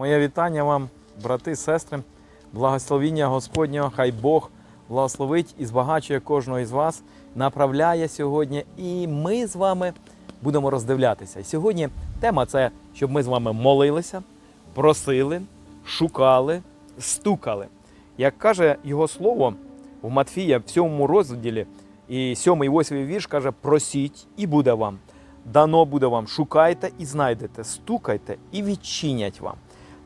Моє вітання вам, брати, сестри, благословіння Господнього, хай Бог благословить і збагачує кожного із вас, направляє сьогодні. І ми з вами будемо роздивлятися. І сьогодні тема це, щоб ми з вами молилися, просили, шукали, стукали. Як каже його слово в Матфія, в сьомому розділі, і сьомий восьмий вірш каже: просіть, і буде вам. Дано буде вам, шукайте і знайдете, стукайте і відчинять вам.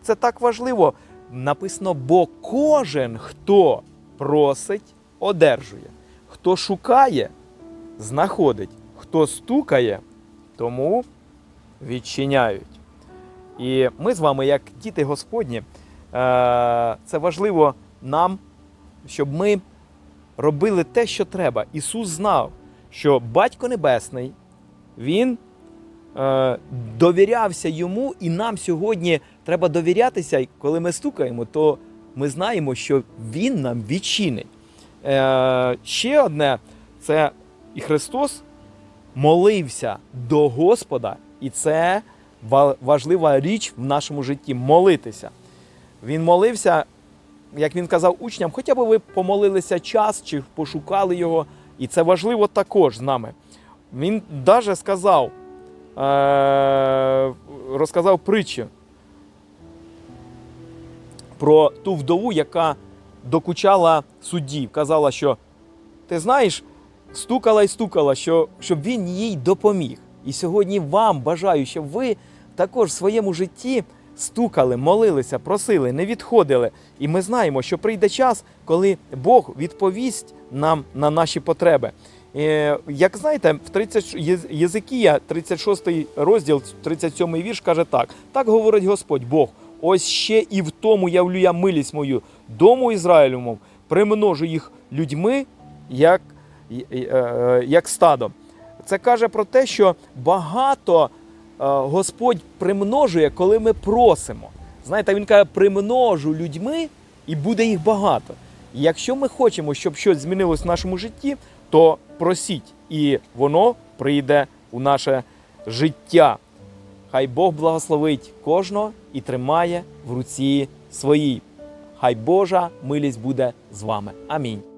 Це так важливо. Написано, бо кожен, хто просить, одержує. Хто шукає, знаходить. Хто стукає, тому відчиняють. І ми з вами, як діти Господні, е, це важливо нам, щоб ми робили те, що треба. Ісус знав, що Батько Небесний, Він довірявся йому, і нам сьогодні треба довірятися. І коли ми стукаємо, то ми знаємо, що Він нам відчинить. Е, ще одне це і Христос молився до Господа, і це важлива річ в нашому житті молитися. Він молився, як він казав учням, хоча б ви помолилися час чи пошукали його, і це важливо також з нами. Він навіть сказав, е- розказав притчу про ту вдову, яка докучала судді, казала, що ти знаєш, стукала і стукала, що, щоб він їй допоміг. І сьогодні вам бажаю, щоб ви також в своєму житті стукали, молилися, просили, не відходили. І ми знаємо, що прийде час, коли Бог відповість нам на наші потреби. Е, Як знаєте, в 30 Єзикія, 36 розділ, 37 вірш каже так: так говорить Господь Бог. Ось ще і в тому явлю я милість мою дому Ізраїлю, примножу їх людьми, як, е, е, як стадо. Це каже про те, що багато Господь примножує, коли ми просимо. Знаєте, він каже, примножу людьми і буде їх багато. І якщо ми хочемо, щоб щось змінилось в нашому житті, то просіть, і воно прийде у наше життя. Хай Бог благословить кожного і тримає в руці своїй. Хай Божа милість буде з вами. Амінь.